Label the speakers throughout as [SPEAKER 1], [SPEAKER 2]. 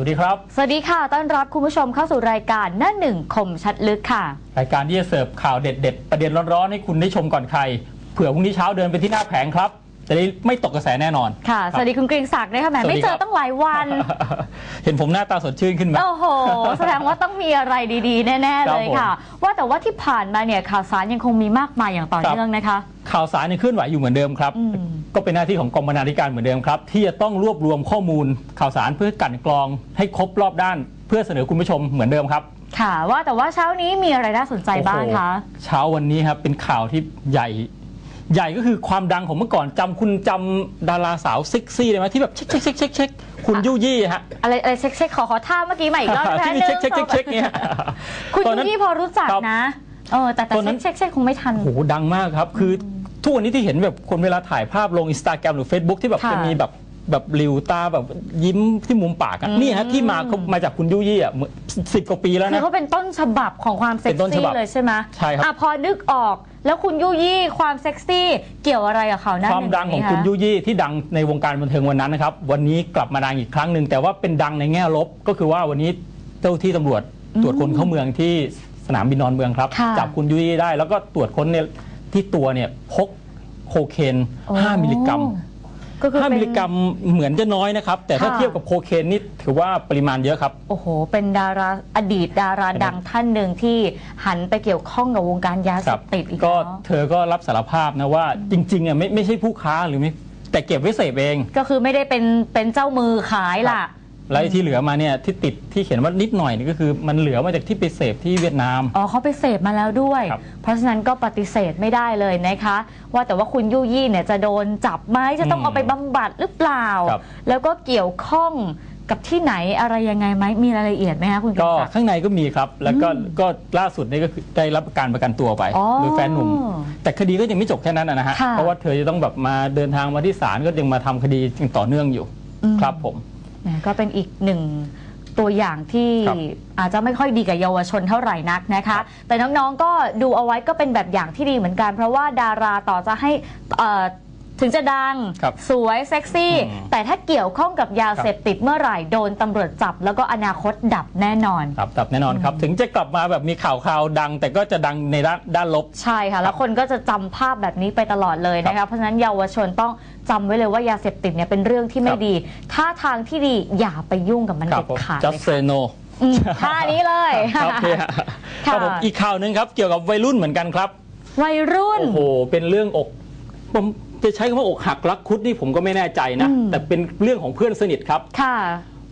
[SPEAKER 1] วัสดีครับ
[SPEAKER 2] สวัสดีค่ะ ต้อนรับคุณผู้ชมเข้าสู่รายการหน้าหนึ่งคมชัดลึกค่ะ
[SPEAKER 1] รายการที่จะเสิร์ฟข่าวเด็ด ๆ ประเด็นร้อนๆให้คุณได้ชมก่อนใคร เผื่อพรุ่งนี้เช้าเดินไปที่หน้าแผงครับ จะได้ไม่ตกกระแสแน่นอน
[SPEAKER 2] ค่ะ
[SPEAKER 1] รับ
[SPEAKER 2] สวัสดีคุณเกรียงศักดิ์นะคะแหม
[SPEAKER 1] สวัส
[SPEAKER 2] ไม่
[SPEAKER 1] ดี
[SPEAKER 2] เจ
[SPEAKER 1] ครั
[SPEAKER 2] อบตั้งหลายวัน
[SPEAKER 1] เห็นผมหน้าตาสดชื่นขึ้นไหม
[SPEAKER 2] โอ้โห แสดงว่าต้องมีอะไรดีๆ แน่ๆ
[SPEAKER 1] ครับ
[SPEAKER 2] เลยค่ะ ว่าแต่ว่าที่ผ่านมาเนี่ยข่าวสารยังคงมีมากมายอย่างต่อ
[SPEAKER 1] ครับ
[SPEAKER 2] เนื่องนะคะ
[SPEAKER 1] ข่าวสารยังเคลื่อนไหวอยู่เหมือนเดิมครับ
[SPEAKER 2] อืม
[SPEAKER 1] ก็เป็นหน้าที่ของกองบรรณาธิการเหมือนเดิมครับ ที่จะต้องรวบรวมข้อมูลข่าวสารเพื่อกลั่นกรองให้ครบรอบด้าน เพื่อเสนอคุณผู้ชมเหมือนเดิมครับ
[SPEAKER 2] ค่ะ ว่าแต่ว่าเช้านี้มีอะไรน่าสนใจบ้างคะ
[SPEAKER 1] โอ้โหเช้าวันนี้ครับเป็นข่าวที่ใหญ่ ใหญ่ก็คือความดังของเมื่อก่อนจำคุณจำดาราสาวเซ็กซี่ได้ไหมที่แบบเช็คเช็คเช็คเช็คเช็คคุณยุยี่ฮะ
[SPEAKER 2] อะไรอะไรเช็คเช็คขอขอท่าเมื่อกี้ใหม่อีกรอบนะคะ
[SPEAKER 1] ที่มีเช็คเช็คเช็คเช็คเนี่ย
[SPEAKER 2] คุณ
[SPEAKER 1] ตอนนั้
[SPEAKER 2] ยุ
[SPEAKER 1] น
[SPEAKER 2] ยี่พอรู้จัก
[SPEAKER 1] ครับ
[SPEAKER 2] นะเออแต่แต่
[SPEAKER 1] ตอนนั้
[SPEAKER 2] เช็
[SPEAKER 1] น
[SPEAKER 2] คเช็คเช็คคงไม่ทัน
[SPEAKER 1] โอ้โหดังมากครับ คือทุกวันนี้ที่เห็นแบบคนเวลาถ่ายภาพลงอินสตาแกรมหรือ Facebook ที่แบบ
[SPEAKER 2] ค่ะ
[SPEAKER 1] จะมีแบบ แบบริวตาแบบยิ้มที่มุมปากอะ
[SPEAKER 2] อืม
[SPEAKER 1] นี่ฮะที่มาเขามาจากคุณยุยี่อะสิบกว่าปีแล้ว
[SPEAKER 2] คือ
[SPEAKER 1] นะ
[SPEAKER 2] เขาเป็นต้นฉบับของความเซ็ก
[SPEAKER 1] เป็นต้นฉ
[SPEAKER 2] ซี่
[SPEAKER 1] บับ
[SPEAKER 2] เลยใช่ไหม
[SPEAKER 1] ใช่ครับ
[SPEAKER 2] อะพอนึกออกแล้วคุณยุยี่ความเซ็กซี่เกี่ยวอะไรกับเขาหน้า
[SPEAKER 1] ความ
[SPEAKER 2] หนึ่
[SPEAKER 1] ดังของ
[SPEAKER 2] นี้ะ
[SPEAKER 1] คุณยุยี่ที่ดังในวงการบันเทิงวันนั้นนะครับ วันนี้กลับมาดังอีกครั้งหนึ่งแต่ว่าเป็นดังในแง่ลบ ก็คือว่าวันนี้เจ้าที่ตำรวจตรวจคนเข้าเมืองที่สนามบินดอนเมืองครับ
[SPEAKER 2] ค่ะ
[SPEAKER 1] จับคุณยุยี่ได้ แล้วก็ตรวจค้นเนี่ยที่ตัวเนี่ยพกโคเคน
[SPEAKER 2] โอ้
[SPEAKER 1] 5มิลลิกรัม
[SPEAKER 2] ก็คือ
[SPEAKER 1] 5
[SPEAKER 2] เป็น
[SPEAKER 1] มิลลิกรัมเหมือนจะน้อยนะครับ แต่ถ้า
[SPEAKER 2] ค่ะ
[SPEAKER 1] เทียบกับโคเคนนี่ถือว่าปริมาณเยอะครับ
[SPEAKER 2] โอ้โห เป็นดาราอดีตดาราดังท่านหนึ่งที่หันไปเกี่ยวข้องกับวงการยาเส
[SPEAKER 1] ครั
[SPEAKER 2] พติดอีก
[SPEAKER 1] ก็
[SPEAKER 2] แล้ว
[SPEAKER 1] เธอก็รับสารภาพนะว่าจริงๆอะไม่ไม่ใช่ผู้ค้าหรือไม่แต่เก็บไว้เสพเอง
[SPEAKER 2] ก็คือไม่ได้เป็นเป็นเจ้ามือขายล่ะ
[SPEAKER 1] แล้วไอ้ที่เหลือมาเนี่ยที่ติดที่เขียนว่านิดหน่อยนี่ก็คือมันเหลือมาจากที่ไปเสพที่เวียดนาม
[SPEAKER 2] อ๋อเขาไปเสพมาแล้วด้วย
[SPEAKER 1] ครับ
[SPEAKER 2] เพราะฉะนั้นก็ปฏิเสธไม่ได้เลยนะคะ ว่าแต่ว่าคุณยุยี่เนี่ยจะโดนจับไหมจะต้อง
[SPEAKER 1] อืม
[SPEAKER 2] เอาไปบำบัดหรือเปล่า
[SPEAKER 1] ครับ
[SPEAKER 2] แล้วก็เกี่ยวข้องกับที่ไหนอะไรยังไงไหมมีรายละเอียดไหมคะคุณ
[SPEAKER 1] ก็
[SPEAKER 2] กิติศักดิ์
[SPEAKER 1] ข้างในก็มีครับ แล้วก็ก็ล่าสุดนี่ก็คือได้รับการประกันตัวไป
[SPEAKER 2] อ๋อ
[SPEAKER 1] โดยแฟนหนุ่ม แต่คดีก็ยังไม่จบแค่นั้นนะฮะ
[SPEAKER 2] ค่ะ
[SPEAKER 1] เพราะว่าเธอจะต้องแบบมาเดินทางมาที่ศาลก็ยังมาทำคดียังต่อเนื่องอยู่
[SPEAKER 2] อืม
[SPEAKER 1] ครับผม
[SPEAKER 2] แหมก็เป็นอีกหนึ่งตัวอย่างที่
[SPEAKER 1] ครับ
[SPEAKER 2] อาจจะไม่ค่อยดีกับเยาวชนเท่าไหร่นักนะ
[SPEAKER 1] ครั
[SPEAKER 2] คะ
[SPEAKER 1] บ
[SPEAKER 2] แต่น้องๆก็ดูเอาไว้ก็เป็นแบบอย่างที่ดีเหมือนกัน เพราะว่าดาราต่อจะให้เอ่อ ถึงจะดัง
[SPEAKER 1] ครับ
[SPEAKER 2] สวยเซ็กซี่
[SPEAKER 1] อืม
[SPEAKER 2] แต่ถ้าเกี่ยวข้องกับยา
[SPEAKER 1] ครับ
[SPEAKER 2] เสพติดเมื่อไหร่โดนตำรวจจับ แล้วก็อนาคตดับแน่นอน
[SPEAKER 1] ครับตับแน่นอนครับ ถึงจะกลับมาแบบมีข่าวข่าวดัง แต่ก็จะดังในด้านด้านลบ
[SPEAKER 2] ใช่ค่ะ แล้วคนก็จะจำภาพแบบนี้ไปตลอดเลยนะคะเพราะฉะนั้นเยาวชนต้องจำไว้เลยว่ายาเสพติดเนี่ยเป็นเรื่องที่ไม่
[SPEAKER 1] ครับ
[SPEAKER 2] ดี ถ้าทางที่ดีอย่าไปยุ่งกับมัน
[SPEAKER 1] ครั
[SPEAKER 2] เด็
[SPEAKER 1] บ
[SPEAKER 2] ด
[SPEAKER 1] ผม
[SPEAKER 2] ขาด
[SPEAKER 1] just
[SPEAKER 2] เลย
[SPEAKER 1] say no
[SPEAKER 2] อืมท่านี้เลย
[SPEAKER 1] ครับพี่ฮะ
[SPEAKER 2] ค่ะ
[SPEAKER 1] ครับผมอีกข่าวหนึ่งครับ เกี่ยวกับวัยรุ่นเหมือนกันครับ
[SPEAKER 2] วัยรุ่น
[SPEAKER 1] โอ้โห เป็นเรื่องอกผม จะใช้คำว่าอกหักรักคุดนี่ผมก็ไม่แน่ใจนะ
[SPEAKER 2] อืม
[SPEAKER 1] แต่เป็นเรื่องของเพื่อนสนิทครับ
[SPEAKER 2] ค่ะ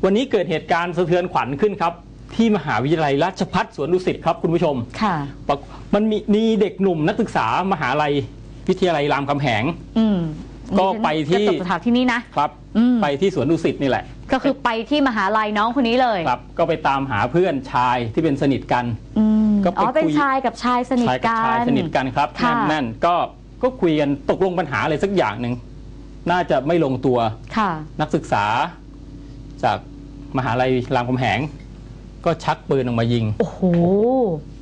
[SPEAKER 1] วันนี้เกิดเหตุการณ์สะเทือนขวัญขึ้นครับ ที่มหาวิทยาลัยราชภัฏสวนดุสิตครับคุณผู้ชม
[SPEAKER 2] ค่ะ
[SPEAKER 1] ปรากมันมีมีเด็กหนุ่มนักศึกษามหาลัย วิทยาลัยรามคำแหง
[SPEAKER 2] อืม
[SPEAKER 1] ก็ไปที่
[SPEAKER 2] จะจบสถานที่นี้นะ
[SPEAKER 1] ครับ
[SPEAKER 2] อืม
[SPEAKER 1] ไปที่สวนดุสิตนี่แหละ
[SPEAKER 2] ก็คือไปที่มหาลัยน้องคนนี้เลย
[SPEAKER 1] ครับ ก็ไปตามหาเพื่อนชายที่เป็นสนิทกัน
[SPEAKER 2] อืม
[SPEAKER 1] ก็ไป
[SPEAKER 2] อ๋อเป็น
[SPEAKER 1] คุย
[SPEAKER 2] ชายกับชายสนิท
[SPEAKER 1] ชายกับ
[SPEAKER 2] กั
[SPEAKER 1] ชาย
[SPEAKER 2] น
[SPEAKER 1] สนิทกันครับ
[SPEAKER 2] ค่ะ
[SPEAKER 1] แน่นๆก็ ก็คุยกันตกลงปัญหาอะไรสักอย่างหนึ่งน่าจะไม่ลงตัว
[SPEAKER 2] ค่ะ
[SPEAKER 1] นักศึกษา จากมหาลัยรามคำแหง ก็ชักปืนออกมายิง
[SPEAKER 2] โอ้โห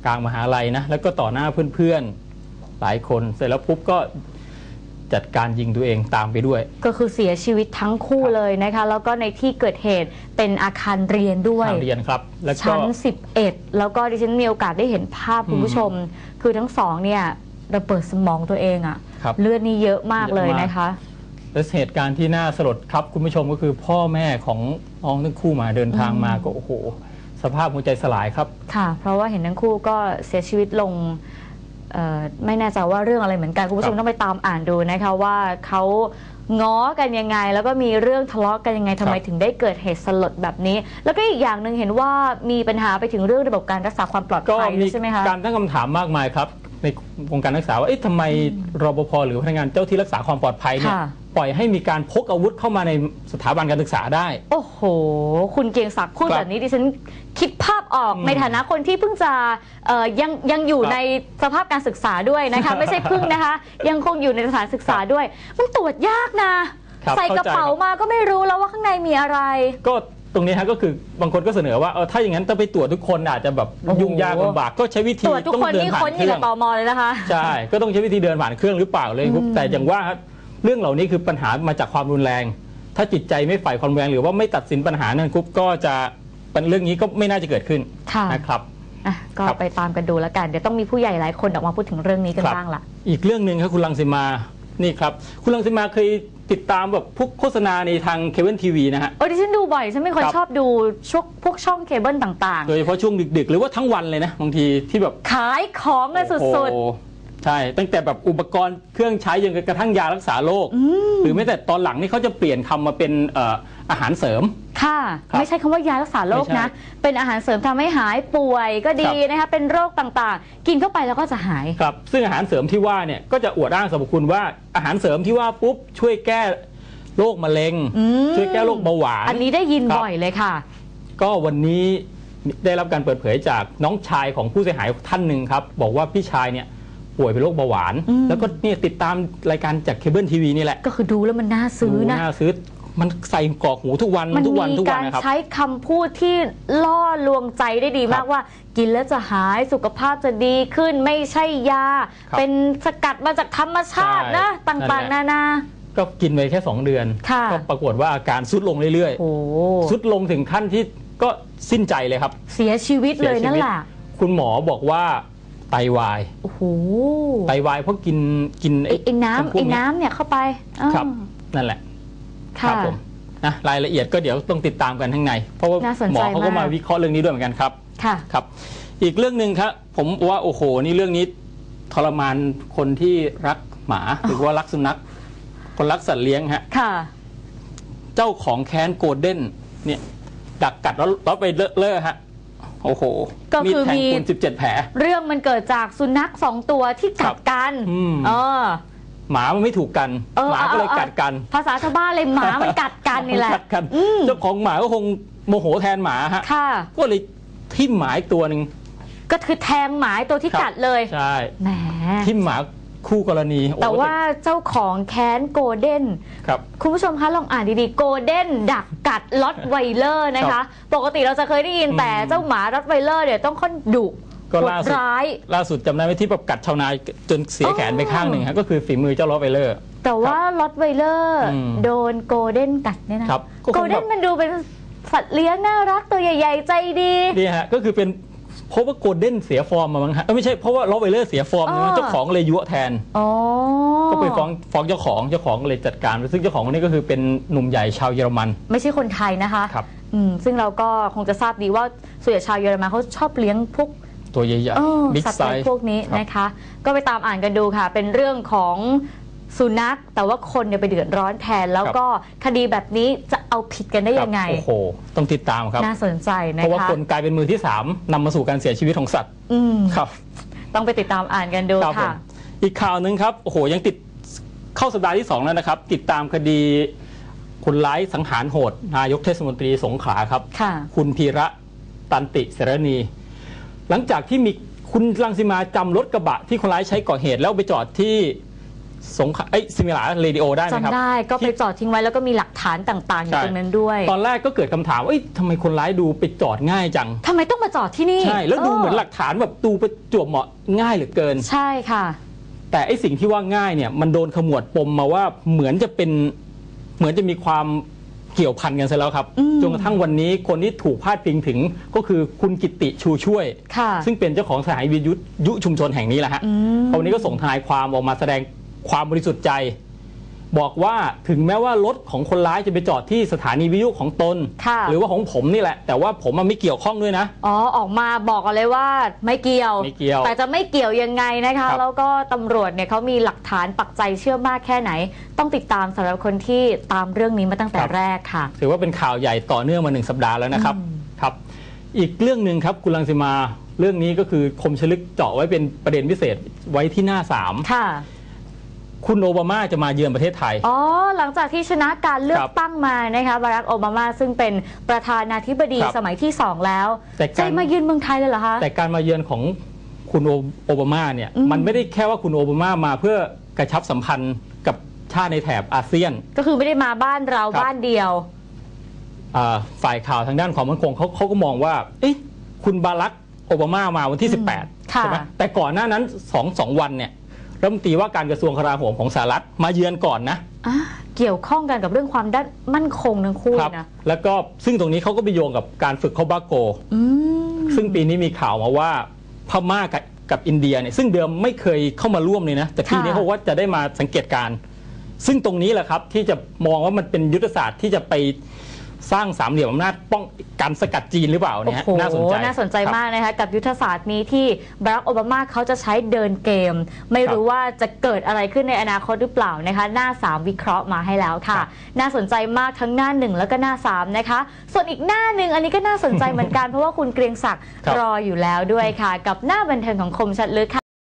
[SPEAKER 1] กลางมหาลัยนะ แล้วก็ต่อหน้าเพื่อนๆ หลายคน เสร็จแล้วปุ๊บก็จัดการยิงตัวเองตามไปด้วย
[SPEAKER 2] ก็คือเสียชีวิตทั้งคู่
[SPEAKER 1] ครับ
[SPEAKER 2] เลยนะคะ แล้วก็ในที่เกิดเหตุเป็นอาคารเรียนด้วย
[SPEAKER 1] ทางเรียนครับ แล้วก็
[SPEAKER 2] ชั้น11 แล้วก็ดิฉันมีโอกาสได้เห็นภาพคุณผู้ชม คือทั้งสองเนี่ย ระเบิดสมองตัวเองอะ
[SPEAKER 1] ครับ
[SPEAKER 2] เลือดนี่เยอะมากเลย
[SPEAKER 1] เยอะมาก
[SPEAKER 2] นะคะ
[SPEAKER 1] และเหตุการณ์ที่น่าสลดครับคุณผู้ชมก็คือพ่อแม่ของน้องทั้งคู่มาเดินทางมาก็โอ้โห สภาพหัวใจสลายครับ
[SPEAKER 2] ค่ะ เพราะว่าเห็นทั้งคู่ก็เสียชีวิตลงเอ่อไม่แน่ใจว่าเรื่องอะไรเหมือนกัน คุณผู้ชม
[SPEAKER 1] ครับ
[SPEAKER 2] ต้องไปตามอ่านดูนะคะว่าเขาง้อกันยังไง แล้วก็มีเรื่องทะเลาะกันยังไงทำไม
[SPEAKER 1] ครับ
[SPEAKER 2] ถึงได้เกิดเหตุสลดแบบนี้ แล้วก็อีกอย่างหนึ่งเห็นว่ามีปัญหาไปถึงเรื่องระบบการรักษาความปลอด
[SPEAKER 1] ก็
[SPEAKER 2] ภัยด้
[SPEAKER 1] มี
[SPEAKER 2] วยใช่ไหมคะ
[SPEAKER 1] การตั้งคำถามมากมายครับ ในวงการนักศึกษาว่าเอ๊ะทำไมรปภหรือพนักงานเจ้าที่รักษาความปลอดภัยเนี่ย
[SPEAKER 2] ค่ะ
[SPEAKER 1] ปล่อยให้มีการพกอาวุธเข้ามาในสถาบันการศึกษาได้
[SPEAKER 2] โอ้โห คุณเกียงศักดิ์พูด
[SPEAKER 1] ครับ
[SPEAKER 2] แบบนี้ดิฉันคิดภาพออก
[SPEAKER 1] อืม
[SPEAKER 2] ในฐานะคนที่เพิ่งจะเอ่อยังยังอยู่
[SPEAKER 1] ครับ
[SPEAKER 2] ในสภาพการศึกษาด้วยนะคะ ไม่ใช่เพิ่งนะคะ ยังคงอยู่ในสถานศึกษาด้วย มันตรวจยากนะ
[SPEAKER 1] ครับ
[SPEAKER 2] ใส่กระเป๋า
[SPEAKER 1] เข้าใจครับ
[SPEAKER 2] มาก็ไม่รู้แล้วว่าข้างในมีอะไร
[SPEAKER 1] ก็ ตรงนี้ฮะก็คือบางคนก็เสนอว่าเออถ้าอย่างนั้นต้องไปตรวจทุกคนอาจจะแบบ
[SPEAKER 2] โอ้โห
[SPEAKER 1] ยุ่งยากลำบากก็ใช้วิธี
[SPEAKER 2] ตรวจทุก
[SPEAKER 1] ต้อง
[SPEAKER 2] คน
[SPEAKER 1] เดิน
[SPEAKER 2] นี่
[SPEAKER 1] ผ่า
[SPEAKER 2] ค้น
[SPEAKER 1] น
[SPEAKER 2] อ
[SPEAKER 1] เค
[SPEAKER 2] ยู่
[SPEAKER 1] รื่
[SPEAKER 2] กั
[SPEAKER 1] อบง
[SPEAKER 2] ตมเลยนะคะ
[SPEAKER 1] ใช่ก็ต้องใช้วิธีเดินผ่านเครื่องหรือเปล่าเลย
[SPEAKER 2] อืม
[SPEAKER 1] แต่อย่างว่าครับเรื่องเหล่านี้คือปัญหามาจากความรุนแรง ถ้าจิตใจไม่ฝ่ายความรุนแรงหรือว่าไม่ตัดสินปัญหานั้นปุ๊บก็จะเป็นเรื่องนี้ก็ไม่น่าจะเกิดขึ้น
[SPEAKER 2] ค่ะ
[SPEAKER 1] นะครับ
[SPEAKER 2] อะก็
[SPEAKER 1] ครับ
[SPEAKER 2] ไปตามกันดูแล้วกัน เดี๋ยวต้องมีผู้ใหญ่หลายคนออกมาพูดถึงเรื่องนี้กัน
[SPEAKER 1] ครับ
[SPEAKER 2] บ้างละ
[SPEAKER 1] อีกเรื่องหนึ่งครับคุณลังสิมา นี่ครับ คุณลังสิมาเคย ติดตามแบบพวกโฆษณาในทางเคเบิลทีวีนะฮะ
[SPEAKER 2] โอ้ดิฉันดูบ่อย ฉันเป็นคน
[SPEAKER 1] ครับ
[SPEAKER 2] ชอบดูช่วงพวกช่องเคเบิลต่าง
[SPEAKER 1] โดยเฉพาะช่วงดึกๆ หรือว่าทั้งวันเลยนะบางทีที่แบบ
[SPEAKER 2] ๆ ขายของกันสุด
[SPEAKER 1] โอ้โหใช่ ตั้งแต่แบบอุปกรณ์เครื่องใช้ยังกระทั่งยารักษาโรคหรือแม้แต่ตอนหลังนี่เขาจะเปลี่ยนคำมาเป็นเอ่ออาหารเสริม
[SPEAKER 2] ๆ ค่ะ
[SPEAKER 1] ครับ
[SPEAKER 2] ไม่ใช่คำว่ายารักษาโรค
[SPEAKER 1] ไม่ใช่
[SPEAKER 2] นะเป็นอาหารเสริมทำให้หายป่วยก็ดี
[SPEAKER 1] ครับ
[SPEAKER 2] นะคะ เป็นโรคต่างๆ กินเข้าไปแล้วก็จะหาย
[SPEAKER 1] ครับซึ่งอาหารเสริมที่ว่าเนี่ยก็จะอวดอ้างสรรพคุณว่าอาหารเสริมที่ว่าปุ๊บช่วยแก้โรคมะเร็ง
[SPEAKER 2] อืม
[SPEAKER 1] ช่วยแก้โรคเบาหวาน
[SPEAKER 2] อันนี้ได้ยิน
[SPEAKER 1] ครับ
[SPEAKER 2] บ่อยเลยค่ะ
[SPEAKER 1] ก็วันนี้ได้รับการเปิดเผยจากน้องชายของผู้เสียหายท่านหนึ่งครับ บอกว่าพี่ชายเนี่ยป่วยเป็นโรคเบาหวาน
[SPEAKER 2] อืม
[SPEAKER 1] แล้วก็เนี่ยติดตามรายการจากเคเบิลทีวีนี่แหละ
[SPEAKER 2] ก็คือดูแล้วมันน่าซื้อ
[SPEAKER 1] ดู
[SPEAKER 2] นะ
[SPEAKER 1] น่าซื้อ มันใส่กรอกหูทุกวัน
[SPEAKER 2] มัน
[SPEAKER 1] ทุกวัน
[SPEAKER 2] มี
[SPEAKER 1] ทุกวั
[SPEAKER 2] กานร
[SPEAKER 1] นะครับ
[SPEAKER 2] ใช้คำพูดที่ล่อลวงใจได้ดี
[SPEAKER 1] ครับ
[SPEAKER 2] มากว่า กินแล้วจะหายสุขภาพจะดีขึ้นไม่ใช่ยา
[SPEAKER 1] ครับ
[SPEAKER 2] เป็นสกัดมาจากธรรมชาติ
[SPEAKER 1] ใช่
[SPEAKER 2] นะ
[SPEAKER 1] นั่
[SPEAKER 2] ต่าง
[SPEAKER 1] น
[SPEAKER 2] ๆ
[SPEAKER 1] แหละ
[SPEAKER 2] นานา
[SPEAKER 1] ก็กินไปแค่ 2 เดือน
[SPEAKER 2] ค่ะ
[SPEAKER 1] ก็ปรากฏว่าอาการซุดลงเรื่อย
[SPEAKER 2] โอ้
[SPEAKER 1] ๆซุดลงถึงขั้นที่ก็สิ้นใจเลยครับ
[SPEAKER 2] เสียชีวิตเลย
[SPEAKER 1] สีชี
[SPEAKER 2] นั่น
[SPEAKER 1] วิต
[SPEAKER 2] แหละ
[SPEAKER 1] คุณหมอบอกว่าไตวาย
[SPEAKER 2] โอ้โห
[SPEAKER 1] ไตวายเพราะกินกิน
[SPEAKER 2] ไอ้ไอ้น้ำ
[SPEAKER 1] พว
[SPEAKER 2] ไอ้
[SPEAKER 1] กเย
[SPEAKER 2] น้ำเนี่ยเข้าไปอ้าว
[SPEAKER 1] ครับ นั่นแหละ ค
[SPEAKER 2] ค่ะ
[SPEAKER 1] รับผมนะรายละเอียดก็เดี๋ยวต้องติดตามกันข้างใน เพราะว่า
[SPEAKER 2] น่าสนใจ
[SPEAKER 1] หมอเขาก็
[SPEAKER 2] มาก
[SPEAKER 1] มาวิเคราะห์เรื่องนี้ด้วยเหมือนกันครับ
[SPEAKER 2] ค่ะ
[SPEAKER 1] ครับ อีกเรื่องหนึ่งครับ ผมว่าโอ้โห นี่เรื่องนี้ทรมานคนที่รักหมาหรือว่ารักสุนัข คนรักสัตว์เลี้ยงฮะ
[SPEAKER 2] ค่ะ
[SPEAKER 1] เจ้าของแค้นโกลเด้นเนี่ยดักกัดแล้วแล้วไปเลอะเลอะฮะ โอ้โห
[SPEAKER 2] ก็คือ
[SPEAKER 1] ดแทง
[SPEAKER 2] มี
[SPEAKER 1] คูณ17แผล
[SPEAKER 2] เรื่องมันเกิดจากสุนัขสองตัวที่กั
[SPEAKER 1] ครั
[SPEAKER 2] ด
[SPEAKER 1] บ
[SPEAKER 2] กัน
[SPEAKER 1] อืม
[SPEAKER 2] เออ
[SPEAKER 1] หมามันไม่ถูกกัน
[SPEAKER 2] เออ
[SPEAKER 1] หมาก็เลย
[SPEAKER 2] เอาเอา
[SPEAKER 1] กัดกัน
[SPEAKER 2] ภาษาชาวบ้านเลยหมามันกัดกันนี่แหละ
[SPEAKER 1] กัดกันเจ้าของหมาก็คงโมโหแทนหมาฮะ
[SPEAKER 2] ค่ะ
[SPEAKER 1] ก็เลยทิ่มหมาอีกตัวหนึ่ง
[SPEAKER 2] ก็คือแทงหมาตัวที่
[SPEAKER 1] ครับ
[SPEAKER 2] กัดเลย
[SPEAKER 1] ใช่
[SPEAKER 2] แหม
[SPEAKER 1] ทิ่มหมาคู่กรณีโอ้
[SPEAKER 2] แต่ว่าเจ้าของแค้นโกลเด้น
[SPEAKER 1] ครับ
[SPEAKER 2] คุณผู้ชมคะลองอ่านดีๆ โกลเด้นดักกัดลอตไวเลอร์นะ
[SPEAKER 1] ครั
[SPEAKER 2] คะ
[SPEAKER 1] บ
[SPEAKER 2] ปกติเราจะเคยได้ยิน
[SPEAKER 1] อืม
[SPEAKER 2] แต่เจ้าหมาลอตไวเลอร์เนี่ยต้องค่อนดุ
[SPEAKER 1] ก็
[SPEAKER 2] โหด
[SPEAKER 1] ล่าสุด
[SPEAKER 2] ร้าย
[SPEAKER 1] ล่าสุดจำได้ไหมที่แบบกัดชาวนาจนเสียแขนไปข้างหนึ่งฮะก็คือฝีมือเจ้าล้อไวเลอร์
[SPEAKER 2] แต่ว่าลอตไวเลอร์
[SPEAKER 1] อืม
[SPEAKER 2] โดนโกลเด้นกัดเนี่ยนะครับ
[SPEAKER 1] ก็คง
[SPEAKER 2] โกลเด้น
[SPEAKER 1] แบบ
[SPEAKER 2] มันดูเป็นสัตว์เลี้ยงน่ารักตัวใหญ่ ๆ ใจดี
[SPEAKER 1] นี่ฮะก็คือเป็นเพราะว่าโกลเด้นเสียฟอร์มมามั้งฮะเอ้ยไม่ใช่เพราะว่าล้อไวเลอร์เสียฟอร์ม
[SPEAKER 2] อ๋อ
[SPEAKER 1] เจ้าของเลยยั่วแทน
[SPEAKER 2] อ๋อ
[SPEAKER 1] ก็ไปฟ้องฟ้องเจ้าของเจ้าของก็เลยจัดการ ซึ่งเจ้าของคนนี้ก็คือเป็นหนุ่มใหญ่ชาวเยอรมัน
[SPEAKER 2] ไม่ใช่คนไทยนะคะ
[SPEAKER 1] ครับ
[SPEAKER 2] อืมซึ่งเราก็คงจะทราบดีว่าส่วนใหญ่ชาวเยอรมันเขาชอบเลี้ยงพวก
[SPEAKER 1] ตัวใหญ่
[SPEAKER 2] เออ
[SPEAKER 1] ๆบิ๊ก
[SPEAKER 2] สัตว์
[SPEAKER 1] ไซ
[SPEAKER 2] เลี้ยง
[SPEAKER 1] ส์
[SPEAKER 2] พวกนี้
[SPEAKER 1] ครับ
[SPEAKER 2] นะคะ ก็ไปตามอ่านกันดูค่ะ เป็นเรื่องของสุนัขแต่ว่าคนเนี่ยไปเดือดร้อนแทน แล้วก็คดีแบบนี้จะเอาผิดกันได้ยังไง
[SPEAKER 1] ครับโอ้โห ต้องติดตามครับ
[SPEAKER 2] น่าสนใจ
[SPEAKER 1] เพ
[SPEAKER 2] นะ
[SPEAKER 1] ราะว่า
[SPEAKER 2] คะ
[SPEAKER 1] คนกลายเป็นมือที่สามนำมาสู่การเสียชีวิตของสัตว์
[SPEAKER 2] อืม
[SPEAKER 1] ครับ
[SPEAKER 2] ต้องไปติดตามอ่านกันดู
[SPEAKER 1] ครับผม
[SPEAKER 2] ค่ะ
[SPEAKER 1] อีกข่าวหนึ่งครับ โอ้โห ยังติดเข้าสัปดาห์ที่ 2 แล้วนะครับ ติดตามคดีคนร้ายสังหารโหด นายกเทศมนตรีสงขลาครับ
[SPEAKER 2] ค่ะ
[SPEAKER 1] คุณพีระตันติเสรณี หลังจากที่มีคุณรังสิมาจำรถกระบะที่คนร้ายใช้ก่อเหตุแล้วไปจอดที่สงขลาเอ้ยซิมิลาเรดิโอได้ไหมครับ
[SPEAKER 2] จำได้ก็ไป
[SPEAKER 1] ที่
[SPEAKER 2] จอดทิ้งไว้แล้วก็มีหลักฐานต่างๆอยู่
[SPEAKER 1] ใช่
[SPEAKER 2] ตรงนั้นด้วย
[SPEAKER 1] ตอนแรกก็เกิดคำถามว่าเอ้ยทำไมคนร้ายดูไปจอดง่ายจัง
[SPEAKER 2] ทำไมต้องมาจอดที่นี่
[SPEAKER 1] ใช่แล้วดูเหมือนหลักฐานแบบดูประจวบเหมาะง่ายเหลือเกิน
[SPEAKER 2] ใช่ค่ะ
[SPEAKER 1] แต่ไอสิ่งที่ว่าง่ายเนี่ยมันโดนขมวดปมมาว่าเหมือนจะเป็นเหมือนจะมีความ เกี่ยวพันกันซะแล้วครับ
[SPEAKER 2] อืม
[SPEAKER 1] จนกระทั่งวันนี้คนที่ถูกพาดพิงถึงก็คือคุณกิตติชูช่วย
[SPEAKER 2] ค่ะ
[SPEAKER 1] ซึ่งเป็นเจ้าของสถานีวิทยุยุชุมชนแห่งนี้แหละฮะ
[SPEAKER 2] อืม
[SPEAKER 1] เขาวันนี้ก็ส่งทนายความออกมาแสดงความบริสุทธิ์ใจ บอกว่าถึงแม้ว่ารถของคนร้ายจะไปจอดที่สถานีวิทยุของตน
[SPEAKER 2] ค่ะ
[SPEAKER 1] หรือว่าของผมนี่แหละ แต่ว่าผมมันไม่เกี่ยวข้องด้วยนะ
[SPEAKER 2] อ๋อออกมาบอกกันเลยว่าไม่เกี่ยว
[SPEAKER 1] ไม่เกี่ยว
[SPEAKER 2] แต่จะไม่เกี่ยวยังไงนะคะ
[SPEAKER 1] ครับ
[SPEAKER 2] แล้วก็ตำรวจเนี่ยเขามีหลักฐานปักใจเชื่อมากแค่ไหน ต้องติดตามสำหรับคนที่ตามเรื่องนี้มาตั้งแต่แรกค่ะ
[SPEAKER 1] ถือว่าเป็นข่าวใหญ่ต่อเนื่องมาหนึ่งสัปดาห์แล้วนะครับ
[SPEAKER 2] อืม
[SPEAKER 1] ครับ อีกเรื่องหนึ่งครับคุณลังสิมาเรื่องนี้ก็คือคมชลึกเจาะไว้เป็นประเด็นพิเศษไว้ที่หน้าสาม
[SPEAKER 2] ค่ะ
[SPEAKER 1] คุณโอบามาจะมาเยือนประเทศไทย
[SPEAKER 2] อ๋อ หลังจากที่ชนะการเลือ
[SPEAKER 1] ค
[SPEAKER 2] ก
[SPEAKER 1] รับ
[SPEAKER 2] ตั้งมานะคะ บารักโอบามาซึ่งเป็นประธานาธิบดี
[SPEAKER 1] ครับ
[SPEAKER 2] สมัยที่ 2 แล้ว
[SPEAKER 1] แต่
[SPEAKER 2] จะ
[SPEAKER 1] การ
[SPEAKER 2] มายืนเมืองไทยเลยเหรอคะ
[SPEAKER 1] แต่การมาเยือนของคุณโอโอบามาเนี่ย
[SPEAKER 2] อืม
[SPEAKER 1] มันไม่ได้แค่ว่าคุณโอบามามาเพื่อกระชับสัมพันธ์กับชาติในแถบอาเซียน
[SPEAKER 2] ก็คือไม่ได้มาบ้านเรา
[SPEAKER 1] ครับ
[SPEAKER 2] บ้านเดียว
[SPEAKER 1] อ่าฝ่ายข่าวทางด้านความมั่นคงเขาเขาก็มองว่า เอ๊ะคุณบารักโอบามามาวันที่
[SPEAKER 2] อืม
[SPEAKER 1] 18
[SPEAKER 2] ค่ะ
[SPEAKER 1] ใช่ไหมแต่ก่อนหน้านั้นสองสองวันเนี่ย รัฐมนตรีว่าการกระทรวงกลาโหมของสหรัฐมาเยือนก่อนนะ
[SPEAKER 2] อะเกี่ยวข้องกันกับเรื่องความด้านมั่นคงทั้งคู่
[SPEAKER 1] ครับ
[SPEAKER 2] นะ
[SPEAKER 1] แล้วก็ซึ่งตรงนี้เขาก็ไปโยงกับการฝึกคอบาโก
[SPEAKER 2] อืม
[SPEAKER 1] ซึ่งปีนี้มีข่าวมาว่าพม่ากับกับอินเดียเนี่ยซึ่งเดิมไม่เคยเข้ามาร่วมเลยนะ แต่ปีนี้
[SPEAKER 2] ค่ะ
[SPEAKER 1] เขาบอกว่าจะได้มาสังเกตการณ์ซึ่งตรงนี้แหละครับที่จะมองว่ามันเป็นยุทธศาสตร์ที่จะไป สร้างสามเหลี่ยมอำนาจป้องกันสกัดจีนหรือเปล่า
[SPEAKER 2] โอ้
[SPEAKER 1] เนี่ยฮะ
[SPEAKER 2] โห
[SPEAKER 1] น่าสนใจ
[SPEAKER 2] น่าสนใจ
[SPEAKER 1] ครับ
[SPEAKER 2] มากนะคะกับยุทธศาสตร์นี้ที่บารักโอบามาเขาจะใช้เดินเกม ไม่รู้ว่าจะเกิดอะไรขึ้นในอนาคตหรือเปล่านะคะ หน้า 3 วิเคราะห์มาให้แล้วค่ะ
[SPEAKER 1] ครับ
[SPEAKER 2] น่าสนใจมากทั้งหน้า 1 แล้วก็หน้า 3 นะคะ ส่วนอีกหน้าหนึ่งอันนี้ก็น่าสนใจเหมือนกัน เพราะว่าคุณเกรียงศักดิ์
[SPEAKER 1] ครับ
[SPEAKER 2] รออยู่แล้วด้วยค่ะ กับหน้าบันเทิงของคมชัดลึกค่ะ